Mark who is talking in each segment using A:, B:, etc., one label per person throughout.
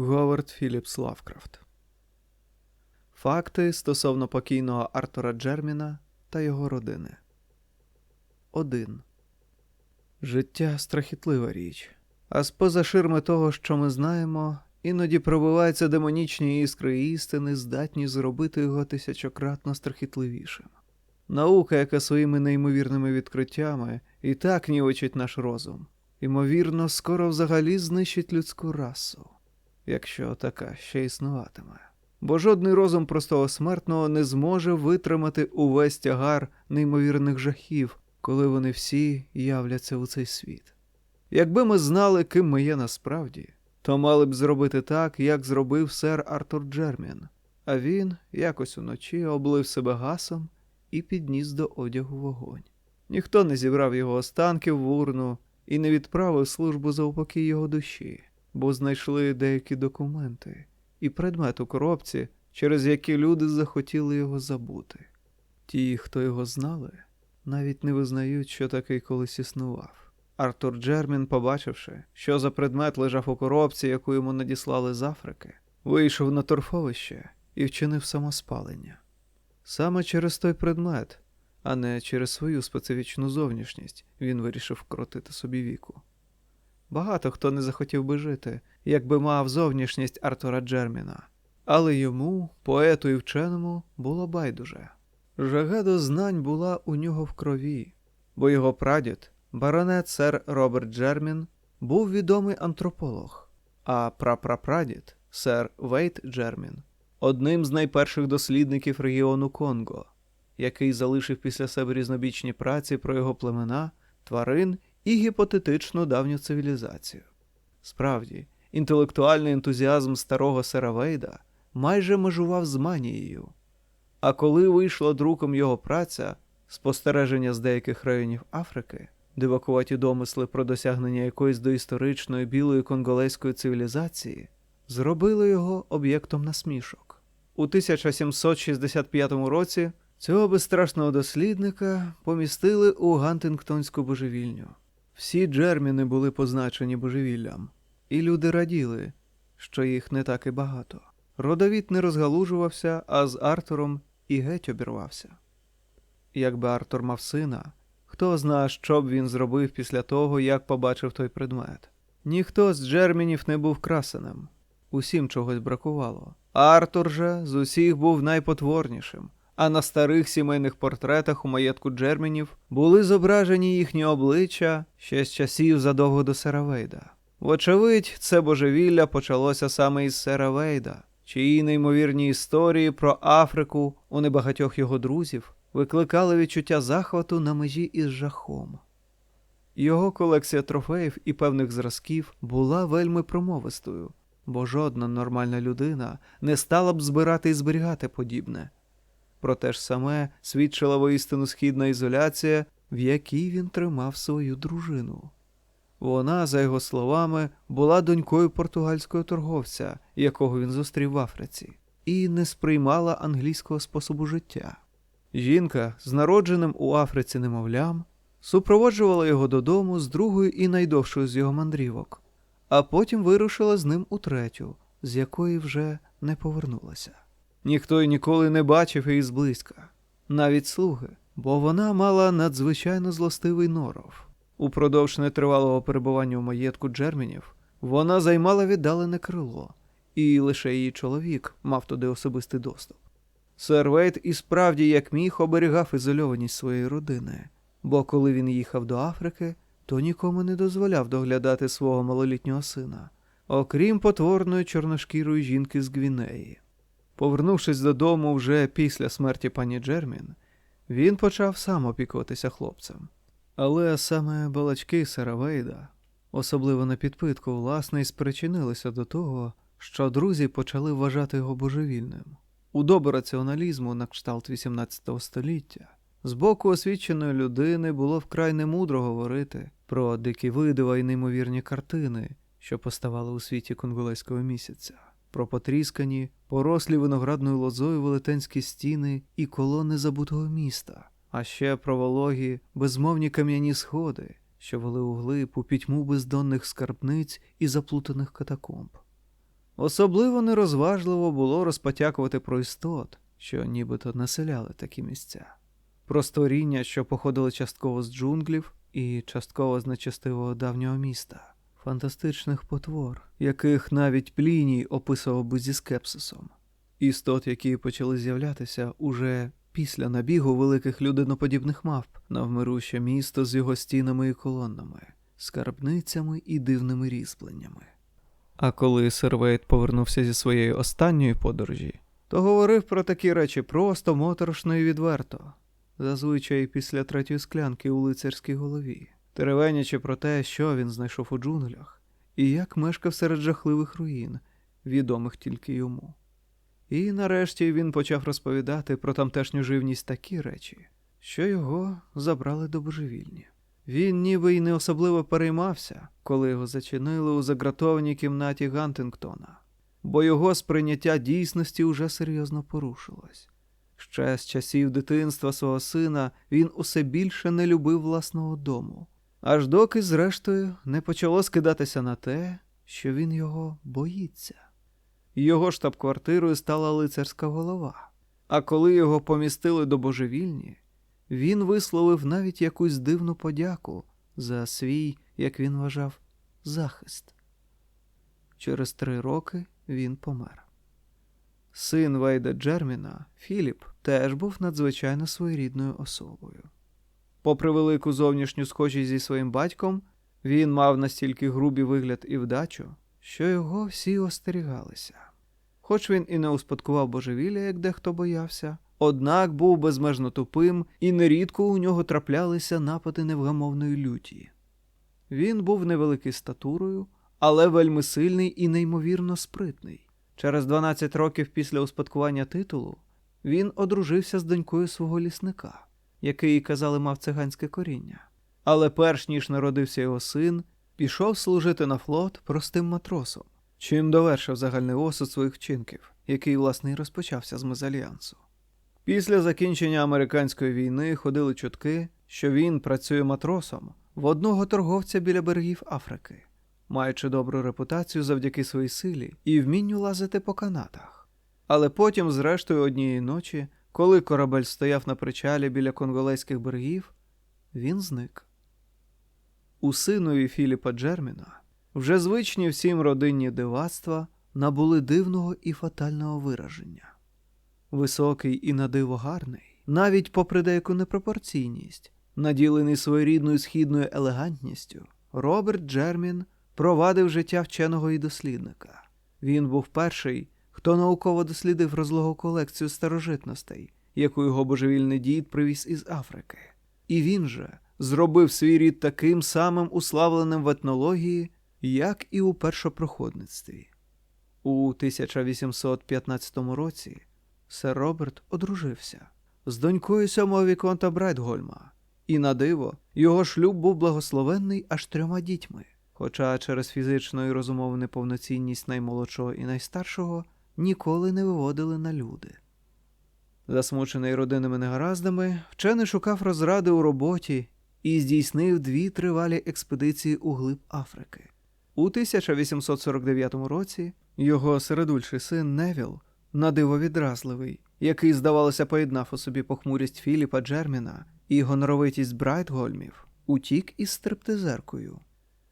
A: Говард Філіпс Лавкрафт. Факти стосовно покійного Артура Джерміна та його родини. 1. Життя страхітлива річ. А з поза ширми того, що ми знаємо, іноді пробиваються демонічні іскри істини, здатні зробити його тисячократно страхітливішим. Наука, яка своїми неймовірними відкриттями і так нівочить наш розум, ймовірно, скоро взагалі знищить людську расу, якщо така ще існуватиме. Бо жодний розум простого смертного не зможе витримати увесь тягар неймовірних жахів, коли вони всі являться у цей світ. Якби ми знали, ким ми є насправді, то мали б зробити так, як зробив сер Артур Джермін, а він якось уночі облив себе гасом і підніс до одягу вогонь. Ніхто не зібрав його останків в урну і не відправив службу за упокій його душі, бо знайшли деякі документи і предмет у коробці, через які люди захотіли його забути. Ті, хто його знали, навіть не визнають, що такий колись існував. Артур Джермін, побачивши, що за предмет лежав у коробці, яку йому надіслали з Африки, вийшов на торфовище і вчинив самоспалення. Саме через той предмет, а не через свою специфічну зовнішність, він вирішив вкрутити собі віку. Багато хто не захотів би жити, якби мав зовнішність Артура Джерміна, але йому, поету і вченому, було байдуже. Жага до знань була у нього в крові, бо його прадід, баронет сер Роберт Джермін, був відомий антрополог, а прапрапрадід сер Вейт Джермін одним з найперших дослідників регіону Конго, який залишив після себе різнобічні праці про його племена, тварин і гіпотетичну давню цивілізацію. Справді, інтелектуальний ентузіазм старого сера Вейда майже межував з манією. А коли вийшла друком його праця спостереження з деяких районів Африки, дивакуваті домисли про досягнення якоїсь доісторичної білої конголезької цивілізації, зробили його об'єктом насмішок. У 1765 році цього безстрашного дослідника помістили у Гантингтонську божевільню. Всі джерміни були позначені божевіллям, і люди раділи, що їх не так і багато. Родовід не розгалужувався, а з Артуром і геть обірвався. Якби Артур мав сина, хто зна, що б він зробив після того, як побачив той предмет. Ніхто з Джермінів не був красеним, усім чогось бракувало. Артур же з усіх був найпотворнішим, а на старих сімейних портретах у маєтку Джермінів були зображені їхні обличчя ще з часів задовго до Сера Вейда. Вочевидь, це божевілля почалося саме із Сера Вейда, чиї неймовірні історії про Африку у небагатьох його друзів викликали відчуття захвату на межі із жахом. Його колекція трофеїв і певних зразків була вельми промовистою, бо жодна нормальна людина не стала б збирати і зберігати подібне. Про те ж саме свідчила воістину східна ізоляція, в якій він тримав свою дружину. Вона, за його словами, була донькою португальського торговця, якого він зустрів в Африці, і не сприймала англійського способу життя. Жінка з народженим у Африці немовлям супроводжувала його додому з другою і найдовшою з його мандрівок, а потім вирушила з ним у третю, з якої вже не повернулася. Ніхто й ніколи не бачив її зблизька, навіть слуги, бо вона мала надзвичайно злостивий норов. Упродовж нетривалого перебування у маєтку Джермінів вона займала віддалене крило, і лише її чоловік мав туди особистий доступ. Сер Вейт і справді, як міг, оберігав ізольованість своєї родини, бо коли він їхав до Африки, то нікому не дозволяв доглядати свого малолітнього сина, окрім потворної чорношкірої жінки з Гвінеї. Повернувшись додому вже після смерті пані Джермін, він почав сам опікуватися хлопцем. Але саме балачки сера Вейда, особливо на підпитку, власне, і спричинилися до того, що друзі почали вважати його божевільним. У добу раціоналізму на кшталт XVIII століття з боку освіченої людини було вкрай немудро говорити про дикі видива і неймовірні картини, що поставали у світі конголезького місяця, про потріскані, порослі виноградною лозою велетенські стіни і колони забутого міста, а ще про вологі, безмовні кам'яні сходи, що вели у глиб у пітьму бездонних скарбниць і заплутаних катакомб. Особливо нерозважливо було розпотякувати про істот, що нібито населяли такі місця. Про створіння, що походили частково з джунглів і частково з нечестивого давнього міста, фантастичних потвор, яких навіть Пліній описував би зі скепсисом, істот, які почали з'являтися уже після набігу великих людиноподібних мавп на вмируще місто з його стінами і колоннами, скарбницями і дивними різьбленнями. А коли Сервейт повернувся зі своєї останньої подорожі, то говорив про такі речі просто, моторошно і відверто, зазвичай після третьої склянки у лицарській голові, теревенячи про те, що він знайшов у джунглях, і як мешкав серед жахливих руїн, відомих тільки йому. І нарешті він почав розповідати про тамтешню живність такі речі, що його забрали до божевільні. Він ніби й не особливо переймався, коли його зачинили у загратованій кімнаті Гантингтона, бо його сприйняття дійсності уже серйозно порушилось. Ще з часів дитинства свого сина він усе більше не любив власного дому, аж доки, зрештою, не почало скидатися на те, що він його боїться. Його штаб-квартирою стала лицарська голова, а коли його помістили до божевільні, він висловив навіть якусь дивну подяку за свій, як він вважав, захист. Через три роки він помер. Син Вейда Джерміна, Філіп, теж був надзвичайно своєрідною особою. Попри велику зовнішню схожість зі своїм батьком, він мав настільки грубий вигляд і вдачу, що його всі остерігалися. Хоч він і не успадкував божевілля, як дехто боявся, однак був безмежно тупим, і нерідко у нього траплялися напади невгамовної люті. Він був невеликий статурою, але вельми сильний і неймовірно спритний. Через 12 років після успадкування титулу він одружився з донькою свого лісника, який, казали, мав циганське коріння. Але перш ніж народився його син, пішов служити на флот простим матросом, чим довершив загальний осуд своїх вчинків, який, власне, і розпочався з мезальянсу. Після закінчення американської війни ходили чутки, що він працює матросом в одного торговця біля берегів Африки, маючи добру репутацію завдяки своїй силі і вмінню лазити по канатах. Але потім, зрештою, однієї ночі, коли корабель стояв на причалі біля конголезьких берегів, він зник. У синові Філіпа Джерміна вже звичні всім родинні дивацтва набули дивного і фатального вираження. Високий і надиво гарний, навіть попри деяку непропорційність, наділений своєрідною східною елегантністю, Роберт Джермін провадив життя вченого і дослідника. Він був перший, хто науково дослідив розлогу колекцію старожитностей, яку його божевільний дід привіз із Африки. І він же зробив свій рід таким самим уславленим в етнології, як і у першопроходництві. У 1815 році сер Роберт одружився з донькою сьомого віконта Брайтгольма, і на диво його шлюб був благословенний аж трьома дітьми, хоча через фізичну і розумову неповноцінність наймолодшого і найстаршого ніколи не виводили на люди. Засмучений родинними негараздами, вчений шукав розради у роботі і здійснив дві тривалі експедиції у глиб Африки. У 1849 році його середульший син Невіл, надиво відразливий, який, здавалося, поєднав у собі похмурість Філіпа Джерміна і гоноровитість Брайтгольмів, утік із стриптизеркою.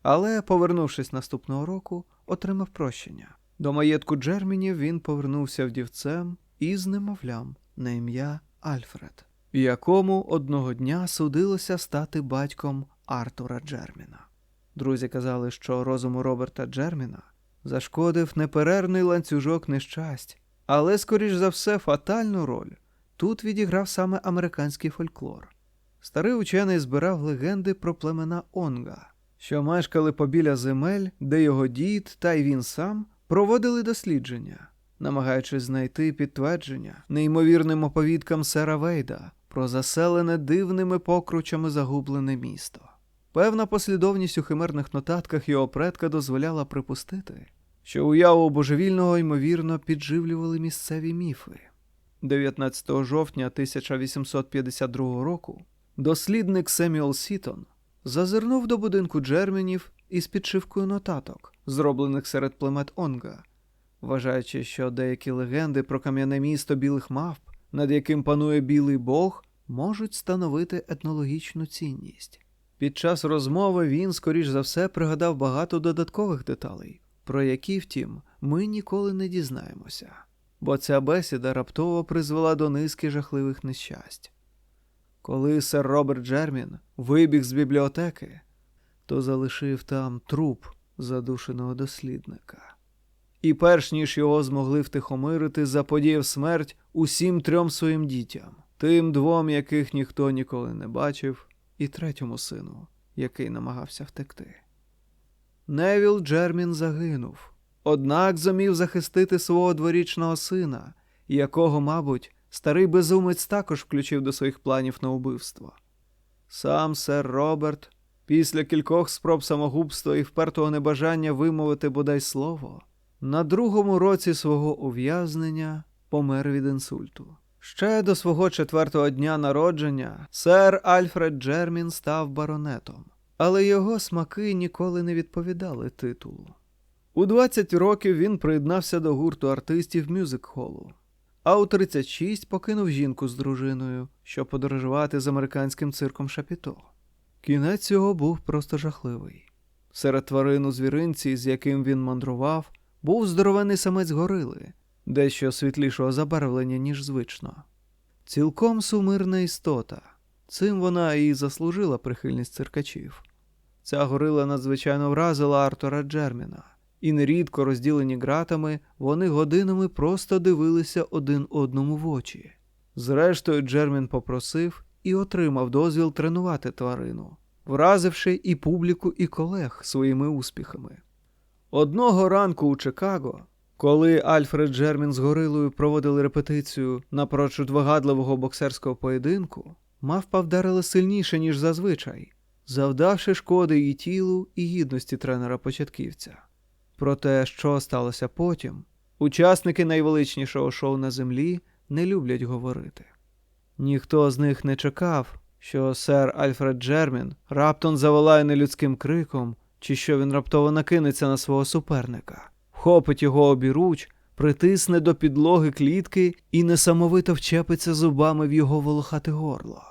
A: Але, повернувшись наступного року, отримав прощення. До маєтку Джермінів він повернувся вдівцем із немовлям на ім'я Альфред, якому одного дня судилося стати батьком Артура Джерміна. Друзі казали, що розуму Роберта Джерміна зашкодив неперервний ланцюжок нещасть, але, скоріш за все, фатальну роль тут відіграв саме американський фольклор. Старий учений збирав легенди про племена Онга, що мешкали побіля земель, де його дід та й він сам проводили дослідження, намагаючись знайти підтвердження неймовірним оповідкам сера Вейда про заселене дивними покручами загублене місто. Певна послідовність у химерних нотатках його предка дозволяла припустити, що уяву божевільного ймовірно підживлювали місцеві міфи. 19 жовтня 1852 року дослідник Семюел Сітон зазирнув до будинку Джерменів із підшивкою нотаток, зроблених серед племет Онга, вважаючи, що деякі легенди про кам'яне місто білих мавп, над яким панує білий бог, можуть становити етнологічну цінність. Під час розмови він, скоріш за все, пригадав багато додаткових деталей, про які, втім, ми ніколи не дізнаємося, бо ця бесіда раптово призвела до низки жахливих нещасть. Коли сер Роберт Джермін вибіг з бібліотеки, то залишив там труп задушеного дослідника. І перш ніж його змогли втихомирити, заподіяв смерть усім трьом своїм дітям, тим двом, яких ніхто ніколи не бачив, і третьому сину, який намагався втекти. Невіл Джермін загинув, однак зумів захистити свого дворічного сина, якого, мабуть, старий безумець також включив до своїх планів на убивство. Сам сер Роберт, після кількох спроб самогубства і впертого небажання вимовити бодай слово, на другому році свого ув'язнення помер від інсульту. Ще до свого четвертого дня народження сер Альфред Джермін став баронетом, але його смаки ніколи не відповідали титулу. У 20 років він приєднався до гурту артистів мюзик-холу, а у 36 покинув жінку з дружиною, щоб подорожувати з американським цирком Шапіто. Кінець його був просто жахливий. Серед тварин у звіринці, з яким він мандрував, був здоровений самець горили, дещо світлішого забарвлення, ніж звично. Цілком сумирна істота. Цим вона і заслужила прихильність циркачів. Ця горила надзвичайно вразила Артура Джерміна, і нерідко розділені ґратами, вони годинами просто дивилися один одному в очі. Зрештою, Джермін попросив і отримав дозвіл тренувати тварину, вразивши і публіку, і колег своїми успіхами. Одного ранку у Чикаго, коли Альфред Джермін з горилою проводили репетицію напрочуд вигадливого боксерського поєдинку, мавпа вдарила сильніше, ніж зазвичай, завдавши шкоди і тілу, і гідності тренера початківця. Про те, що сталося потім, учасники найвеличнішого шоу на землі не люблять говорити. Ніхто з них не чекав, що сер Альфред Джермін раптом заволає нелюдським криком, чи що він раптово накинеться на свого суперника, вхопить його обіруч, притисне до підлоги клітки і несамовито вчепиться зубами в його волохате горло.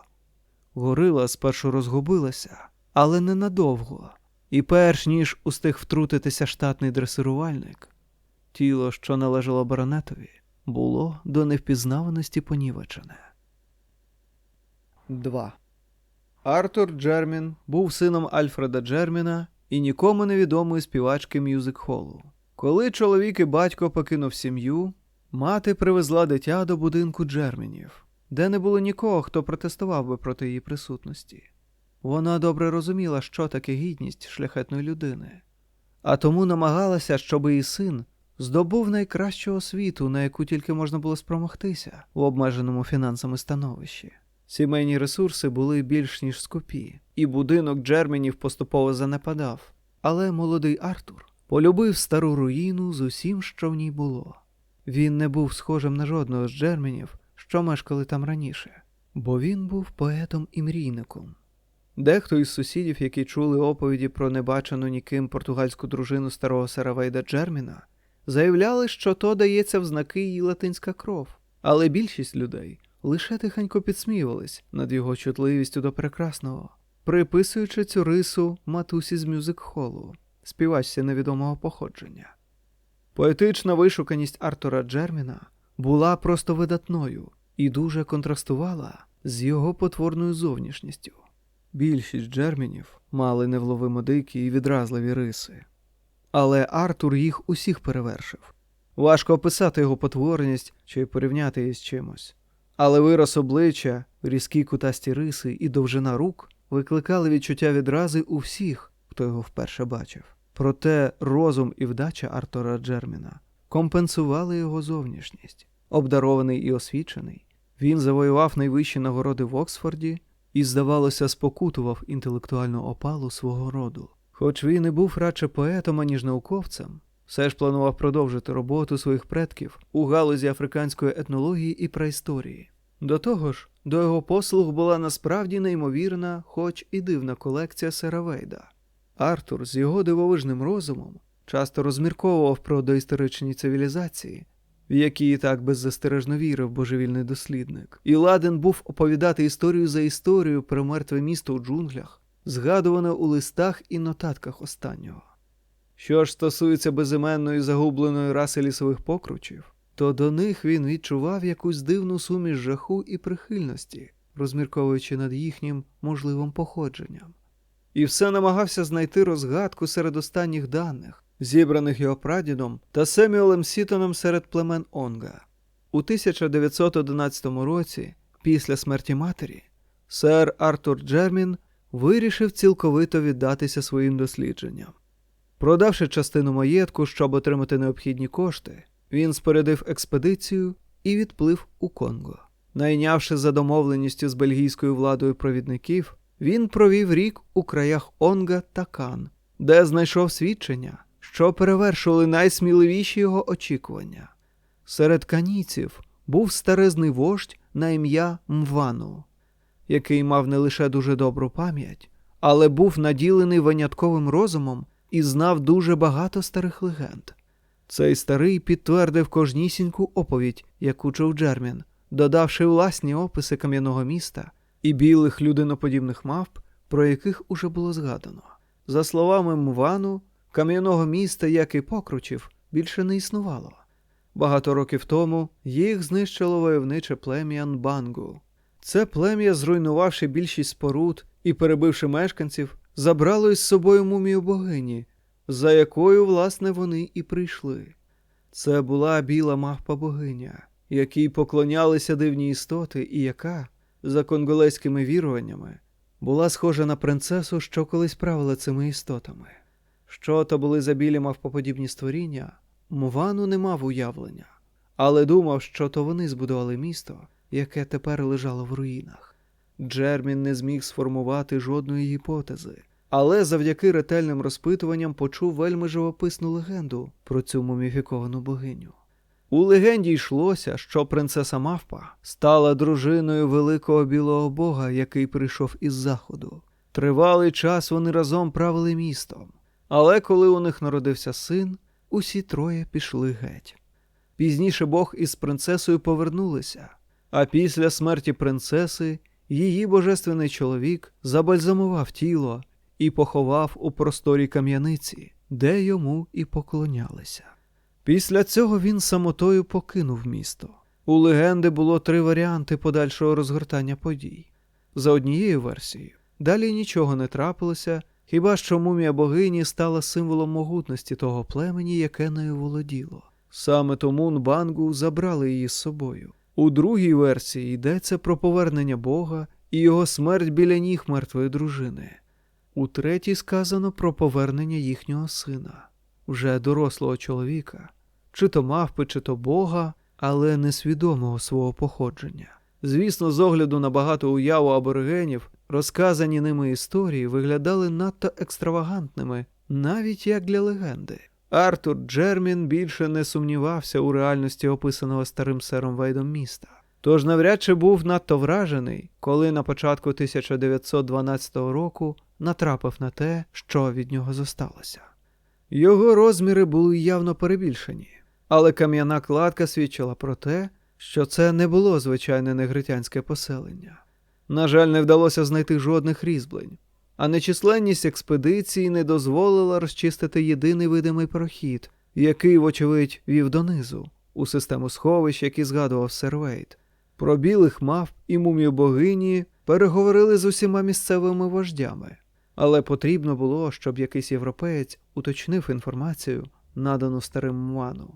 A: Горила спершу розгубилася, але ненадовго, і перш ніж устиг втрутитися штатний дресирувальник, тіло, що належало баронетові, було до невпізнаваності понівечене. 2. Артур Джермін був сином Альфреда Джерміна і нікому невідомої співачки мюзик-холу. Коли чоловік і батько покинув сім'ю, мати привезла дитя до будинку Джермінів, де не було нікого, хто протестував би проти її присутності. Вона добре розуміла, що таке гідність шляхетної людини, а тому намагалася, щоб її син здобув найкращу освіту, на яку тільки можна було спромогтися в обмеженому фінансами становищі. Сімейні ресурси були більш ніж скупі, і будинок Джерменів поступово занепадав. Але молодий Артур полюбив стару руїну з усім, що в ній було. Він не був схожим на жодного з Джерменів, що мешкали там раніше, бо він був поетом і мрійником. Дехто із сусідів, які чули оповіді про небачену ніким португальську дружину старого сера Вейда Джерміна, заявляли, що то дається в знаки її латинська кров, але більшість людей лише тихенько підсміювались над його чутливістю до прекрасного, приписуючи цю рису матусі з мюзик-холу, співачці невідомого походження. Поетична вишуканість Артура Джерміна була просто видатною і дуже контрастувала з його потворною зовнішністю. Більшість джермінів мали невловимо дикі і відразливі риси, але Артур їх усіх перевершив. Важко описати його потворність чи порівняти її з чимось. Але вираз обличчя, різкі кутасті риси і довжина рук викликали відчуття відрази у всіх, хто його вперше бачив. Проте розум і вдача Артура Джерміна компенсували його зовнішність. Обдарований і освічений, він завоював найвищі нагороди в Оксфорді і, здавалося, спокутував інтелектуальну опалу свого роду. Хоч він і був радше поетом, аніж науковцем, все ж планував продовжити роботу своїх предків у галузі африканської етнології і праісторії. До того ж, до його послуг була насправді неймовірна, хоч і дивна колекція Сера Вейда. Артур з його дивовижним розумом часто розмірковував про доісторичні цивілізації, в які і так беззастережно вірив божевільний дослідник, і ладен був оповідати історію за історією про мертве місто у джунглях, згадуване у листах і нотатках останнього. Що ж стосується безіменної загубленої раси лісових покручів, то до них він відчував якусь дивну суміш жаху і прихильності, розмірковуючи над їхнім можливим походженням. І все намагався знайти розгадку серед останніх даних, зібраних його прадідом та Семюелем Сітоном серед племен Онга. У 1911 році, після смерті матері, сер Артур Джермін вирішив цілковито віддатися своїм дослідженням. Продавши частину маєтку, щоб отримати необхідні кошти, він спорядив експедицію і відплив у Конго. Найнявши за домовленістю з бельгійською владою провідників, він провів рік у краях Онга та Кан, де знайшов свідчення, що перевершували найсміливіші його очікування. Серед канійців був старезний вождь на ім'я Мвану, який мав не лише дуже добру пам'ять, але був наділений винятковим розумом і знав дуже багато старих легенд. Цей старий підтвердив кожнісіньку оповідь, яку чув Джермін, додавши власні описи кам'яного міста і білих людиноподібних мавп, про яких уже було згадано. За словами Мвану, кам'яного міста, як і покручів, більше не існувало. Багато років тому їх знищило войовниче плем'я Нбангу. Це плем'я, зруйнувавши більшість споруд і перебивши мешканців, забрало із собою мумію богині, за якою, власне, вони і прийшли. Це була біла мавпа богиня, якій поклонялися дивні істоти, і яка, за конголезькими віруваннями, була схожа на принцесу, що колись правила цими істотами. Що то були за білі мавпоподібні створіння, Мувану не мав уявлення, але думав, що то вони збудували місто, яке тепер лежало в руїнах. Джермін не зміг сформувати жодної гіпотези, але завдяки ретельним розпитуванням почув вельми живописну легенду про цю муміфіковану богиню. У легенді йшлося, що принцеса Мавпа стала дружиною великого білого бога, який прийшов із заходу. Тривалий час вони разом правили містом, але коли у них народився син, усі троє пішли геть. Пізніше Бог із принцесою повернулися, а після смерті принцеси її божественний чоловік забальзамував тіло і поховав у просторі кам'яниці, де йому і поклонялися. Після цього він самотою покинув місто. У легенди було три варіанти подальшого розгортання подій. За однією версією, далі нічого не трапилося, хіба що мумія богині стала символом могутності того племені, яке нею володіло. Саме тому Нбангу забрали її з собою. У другій версії йдеться про повернення Бога і його смерть біля ніг мертвої дружини. У третій сказано про повернення їхнього сина, вже дорослого чоловіка, чи то мавпи, чи то Бога, але несвідомого свого походження. Звісно, з огляду на багато уяву аборигенів, розказані ними історії виглядали надто екстравагантними, навіть як для легенди. Артур Джермін більше не сумнівався у реальності описаного старим сером Вейдом міста. Тож навряд чи був надто вражений, коли на початку 1912 року натрапив на те, що від нього зосталося. Його розміри були явно перебільшені, але кам'яна кладка свідчила про те, що це не було звичайне негритянське поселення. На жаль, не вдалося знайти жодних різьблень, а нечисленність експедиції не дозволила розчистити єдиний видимий прохід, який, вочевидь, вів донизу, у систему сховищ, які згадував Сервейт. Про білих мав і мумію богині переговорили з усіма місцевими вождями, але потрібно було, щоб якийсь європеєць уточнив інформацію, надану старим Муану.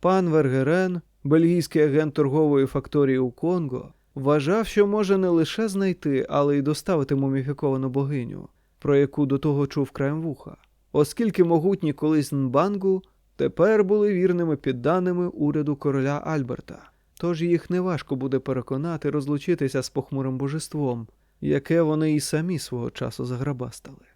A: Пан Вергерен, бельгійський агент торгової факторії у Конго, вважав, що може не лише знайти, але й доставити муміфіковану богиню, про яку до того чув краєм вуха, оскільки могутні колись Нбангу тепер були вірними підданими уряду короля Альберта, тож їх неважко буде переконати розлучитися з похмурим божеством, яке вони і самі свого часу заграбастали.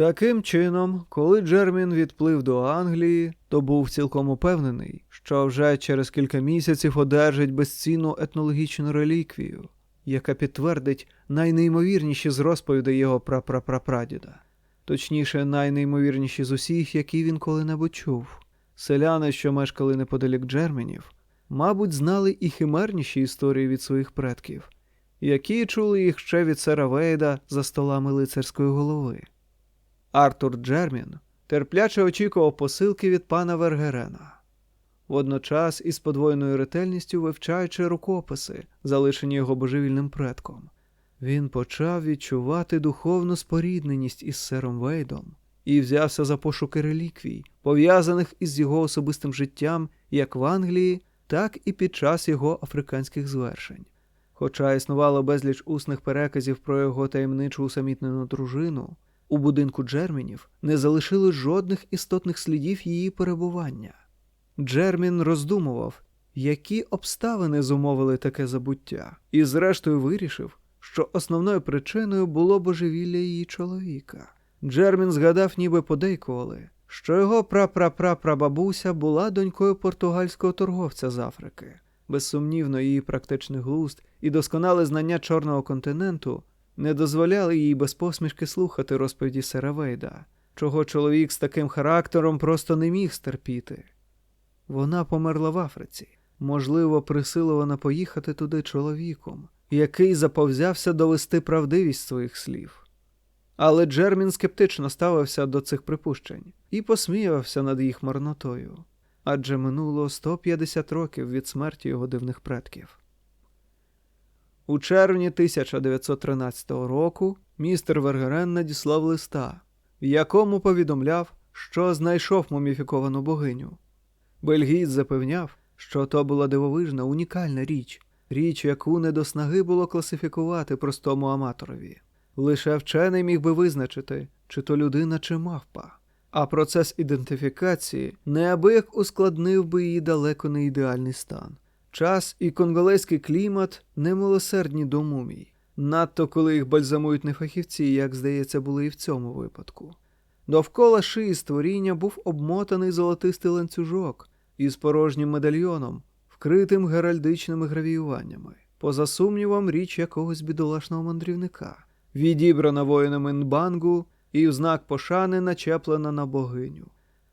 A: Таким чином, коли Джермін відплив до Англії, то був цілком упевнений, що вже через кілька місяців одержить безцінну етнологічну реліквію, яка підтвердить найнеймовірніші з розповідей його прапрапрапрадіда. точніше, найнеймовірніші з усіх, які він коли-небудь чув. Селяни, що мешкали неподалік Джерменів, мабуть, знали і химерніші історії від своїх предків, які чули їх ще від сера Вейда за столами лицарської голови. Артур Джермін терпляче очікував посилки від пана Вергерена. Водночас із подвоєною ретельністю вивчаючи рукописи, залишені його божевільним предком, він почав відчувати духовну спорідненість із сером Вейдом і взявся за пошуки реліквій, пов'язаних із його особистим життям як в Англії, так і під час його африканських звершень. Хоча існувало безліч усних переказів про його таємничу усамітнену дружину, у будинку Джермінів не залишили жодних істотних слідів її перебування. Джермін роздумував, які обставини зумовили таке забуття, і зрештою вирішив, що основною причиною було божевілля її чоловіка. Джермін згадав, ніби подейкували, що його прапрапрапрабабуся була донькою португальського торговця з Африки. Безсумнівно, її практичний глузд і досконале знання чорного континенту не дозволяли їй без посмішки слухати розповіді Сера Вейда, чого чоловік з таким характером просто не міг стерпіти. Вона померла в Африці, можливо, присилована поїхати туди чоловіком, який заповзявся довести правдивість своїх слів. Але Джермін скептично ставився до цих припущень і посміювався над їх марнотою, адже минуло 150 років від смерті його дивних предків. У червні 1913 року містер Вергерен надіслав листа, в якому повідомляв, що знайшов муміфіковану богиню. Бельгієць запевняв, що то була дивовижна, унікальна річ, річ, яку не до снаги було класифікувати простому аматорові. Лише вчений міг би визначити, чи то людина, чи мавпа. А процес ідентифікації неабияк ускладнив би її далеко не ідеальний стан. Час і конголезький клімат немилосердні до мумій, надто коли їх бальзамують не фахівці, як здається, були і в цьому випадку. Довкола шиї створіння був обмотаний золотистий ланцюжок із порожнім медальйоном, вкритим геральдичними гравіюваннями, поза сумнівом річ якогось бідолашного мандрівника, відібрана воїнами Нбангу і в знак пошани начеплена на богиню.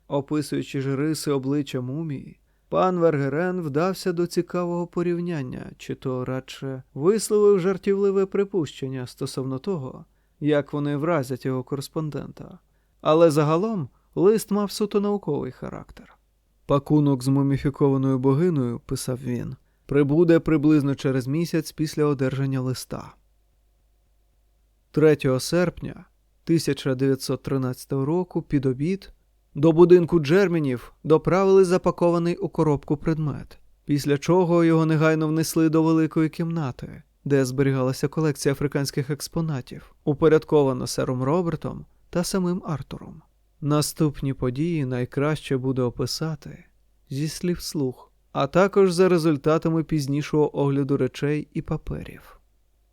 A: Описуючи ж риси обличчя мумії, пан Вергерен вдався до цікавого порівняння, чи то радше висловив жартівливе припущення стосовно того, як вони вразять його кореспондента. Але загалом лист мав суто науковий характер. Пакунок з муміфікованою богиною, писав він, прибуде приблизно через місяць після одержання листа. 3 серпня 1913 року під обід до будинку Джерменів доправили запакований у коробку предмет, після чого його негайно внесли до великої кімнати, де зберігалася колекція африканських експонатів, упорядкована сером Робертом та самим Артуром. Наступні події найкраще буде описати зі слів слух, а також за результатами пізнішого огляду речей і паперів.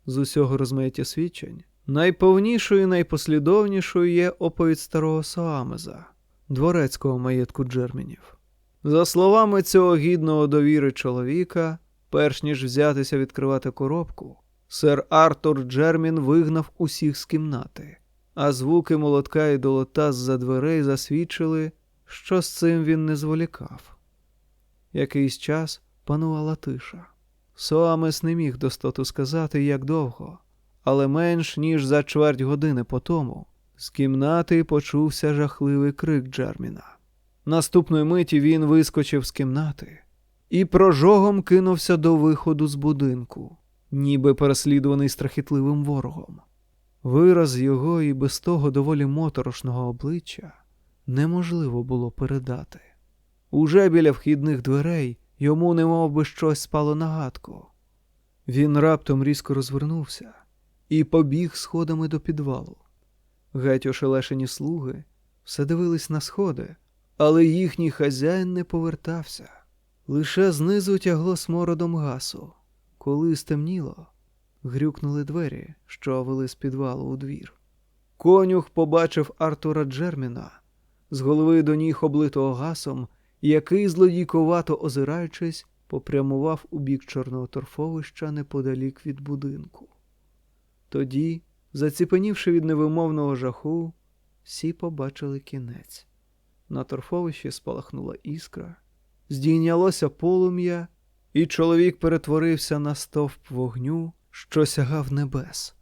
A: З усього розмаїття свідчень найповнішою і найпослідовнішою є оповідь старого Соамеза, дворецького маєтку Джерменів. За словами цього гідного довіри чоловіка, перш ніж взятися відкривати коробку, сер Артур Джермін вигнав усіх з кімнати а звуки молотка і долота з-за дверей засвідчили, що з цим він не зволікав. Якийсь час панувала тиша. Соамес не міг достоту сказати, як довго, але менш ніж за чверть години по тому з кімнати почувся жахливий крик Джерміна. Наступної миті він вискочив з кімнати і прожогом кинувся до виходу з будинку, ніби переслідуваний страхітливим ворогом. Вираз його і без того доволі моторошного обличчя неможливо було передати. Уже біля вхідних дверей йому немов би щось спало на гадку. Він раптом різко розвернувся і побіг сходами до підвалу. Геть ошелешені слуги все дивились на сходи, але їхній хазяїн не повертався. Лише знизу тягло смородом гасу. Коли стемніло, грюкнули двері, що вели з підвалу у двір. Конюх побачив Артура Джерміна з голови до ніг облитого гасом, який, злодійковато озираючись, попрямував у бік чорного торфовища неподалік від будинку. Тоді, заціпенівши від невимовного жаху, всі побачили кінець. На торфовищі спалахнула іскра, здійнялося полум'я, і чоловік перетворився на стовп вогню, що сягав небес.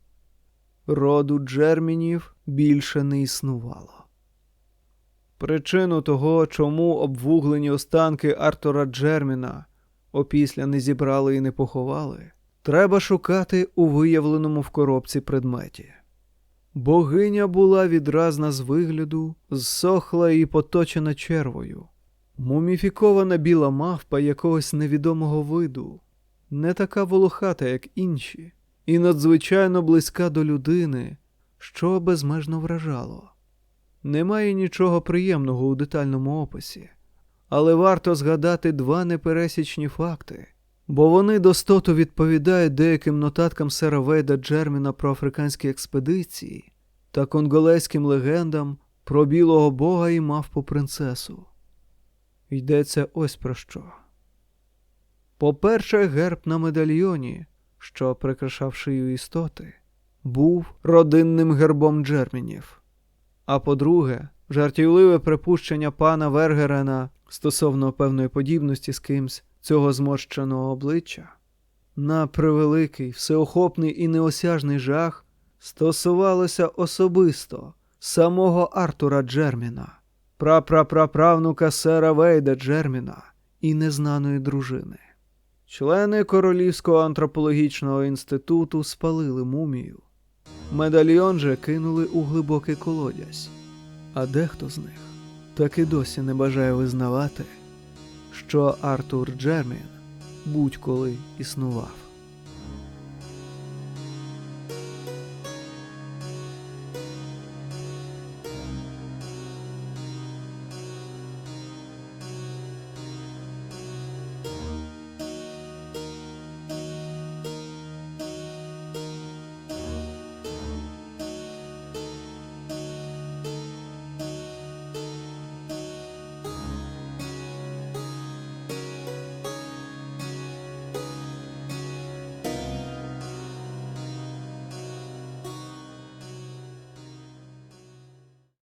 A: Роду Джермінів більше не існувало. Причину того, чому обвуглені останки Артура Джерміна опісля не зібрали і не поховали, треба шукати у виявленому в коробці предметі. Богиня була відразна з вигляду, зсохла і поточена червою. Муміфікована біла мавпа якогось невідомого виду, не така волохата, як інші, і надзвичайно близька до людини, що безмежно вражало. Немає нічого приємного у детальному описі, але варто згадати два непересічні факти, бо вони достоту відповідають деяким нотаткам сера Вейда Джерміна про африканські експедиції та конголезьким легендам про білого бога і мавпу принцесу. Йдеться ось про що. По-перше, герб на медальйоні, що прикрашав шию істоти, був родинним гербом Джермінів. А по-друге, жартівливе припущення пана Вергерена стосовно певної подібності з кимсь цього зморщеного обличчя, на превеликий, всеохопний і неосяжний жах стосувалося особисто самого Артура Джерміна, прапрапраправнука сера Вейда Джерміна і незнаної дружини. Члени Королівського антропологічного інституту спалили мумію. Медальйон же кинули у глибокий колодязь, а дехто з них так і досі не бажає визнавати, що Артур Джермін будь-коли існував.